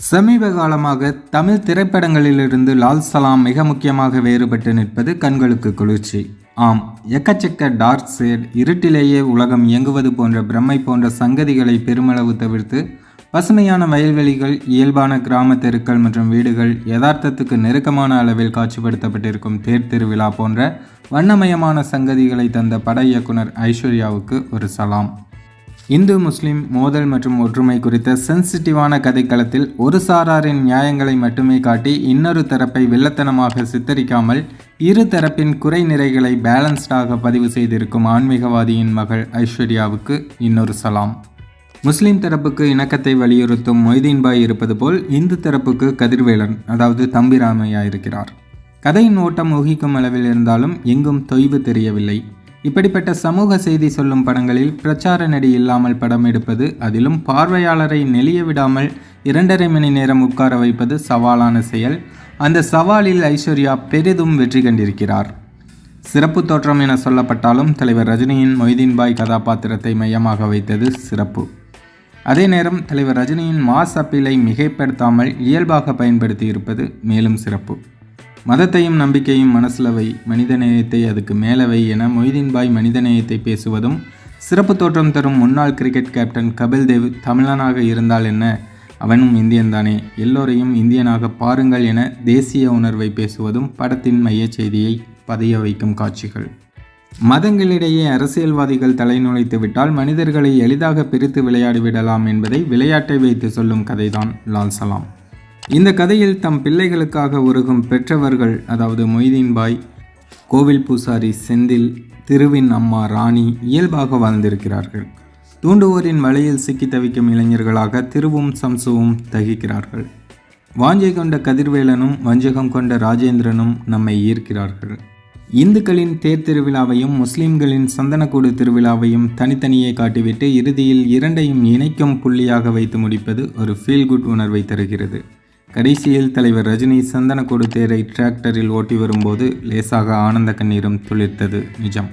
சமீப காலமாக தமிழ் திரைப்படங்களிலிருந்து லால் சலாம் மிக முக்கியமாக வேறுபட்டு நிற்பது கண்களுக்கு குளிர்ச்சி. ஆம் எக்கச்சக்க டார்க் சேட் இருட்டிலேயே உலகம் இயங்குவது போன்ற பிரம்மை போன்ற சங்கதிகளை பெருமளவு தவிர்த்து பசுமையான வயல்வெளிகள் இயல்பான கிராம தெருக்கள் மற்றும் வீடுகள் யதார்த்தத்துக்கு நெருக்கமான அளவில் காட்சிப்படுத்தப்பட்டிருக்கும் தேர் திருவிழா போன்ற வண்ணமயமான சங்கதிகளை தந்த பட இயக்குனர் ஐஸ்வர்யாவுக்கு ஒரு சலாம். இந்து முஸ்லிம் மோதல் மற்றும் ஒற்றுமை குறித்த சென்சிட்டிவான கதைக்களத்தில் ஒரு சாராரின் நியாயங்களை மட்டுமே காட்டி இன்னொரு தரப்பை வில்லத்தனமாக சித்தரிக்காமல் இரு தரப்பின் குறை நிறைகளை பேலன்ஸ்டாக பதிவு செய்திருக்கும் ஆன்மீகவாதியின் மகள் ஐஸ்வர்யாவுக்கு இன்னொரு சலாம். முஸ்லிம் தரப்புக்கு இணக்கத்தை வலியுறுத்தும் மொய்தீன்பாய் இருப்பது போல் இந்து தரப்புக்கு கதிர்வேலன் அதாவது தம்பிராமையா இருக்கிறார். கதையின் ஓட்டம் ஊகிக்கும் அளவில் இருந்தாலும் எங்கும் தொய்வு தெரியவில்லை. இப்படிப்பட்ட சமூக செய்தி சொல்லும் படங்களில் பிரச்சார நடி இல்லாமல் படம் எடுப்பது அதிலும் பார்வையாளரை நெளிய விடாமல் இரண்டரை மணி நேரம் உட்கார வைப்பது சவாலான செயல். அந்த சவாலில் ஐஸ்வர்யா பெரிதும் வெற்றி கண்டிருக்கிறார். சிறப்பு தோற்றம் என சொல்லப்பட்டாலும் தலைவர் ரஜினியின் மொய்தீன்பாய் கதாபாத்திரத்தை மையமாக வைத்தது சிறப்பு. அதே நேரம் தலைவர் ரஜினியின் மாஸ் அப்பீலை மிகைப்படுத்தாமல் இயல்பாக பயன்படுத்தி இருப்பது மேலும் சிறப்பு. மதத்தையும் நம்பிக்கையும் மனசிலவை மனிதநேயத்தை அதுக்கு மேலவை என மொய்தீன்பாய் மனிதநேயத்தை பேசுவதும் சிறப்பு தோற்றம் தரும் முன்னாள் கிரிக்கெட் கேப்டன் கபில் தேவ் தமிழனாக இருந்தால் என்ன? அவனும் இந்தியன்தானே எல்லோரையும் இந்தியனாக பாருங்கள் என தேசிய உணர்வை பேசுவதும் படத்தின் மையச் செய்தியை பதிய வைக்கும் காட்சிகள். மதங்களிடையே அரசியல்வாதிகள் தலைநுழைத்து விட்டால் மனிதர்களை எளிதாக பிரித்து விளையாடிவிடலாம் என்பதை விளையாட்டை வைத்து சொல்லும் கதைதான் லால் சலாம். இந்த கதையில் தம் பிள்ளைகளுக்காக உருகும் பெற்றவர்கள் அதாவது மொய்தீன் பாய் கோவில் பூசாரி செந்தில் திருவின் அம்மா ராணி இயல்பாக வாழ்ந்திருக்கிறார்கள். தூண்டுவோரின் வலையில் சிக்கி தவிக்கும் இளைஞர்களாக திருவும் சம்சுவும் தகிக்கிறார்கள். வாஞ்சை கொண்ட கதிர்வேலனும் வஞ்சகம் கொண்ட ராஜேந்திரனும் நம்மை ஈர்க்கிறார்கள். இந்துக்களின் தேர் திருவிழாவையும் முஸ்லிம்களின் சந்தனக்கூடு திருவிழாவையும் தனித்தனியே காட்டிவிட்டு இறுதியில் இரண்டையும் இணைக்கும் புள்ளியாக வைத்து முடிப்பது ஒரு ஃபீல் குட் உணர்வை தருகிறது. கடைசியில் தலைவர் ரஜினி சந்தனக்கூடு தேரை டிராக்டரில் ஓட்டி வரும்போது லேசாக ஆனந்த கண்ணீரும் துளிர்த்தது நிஜம்.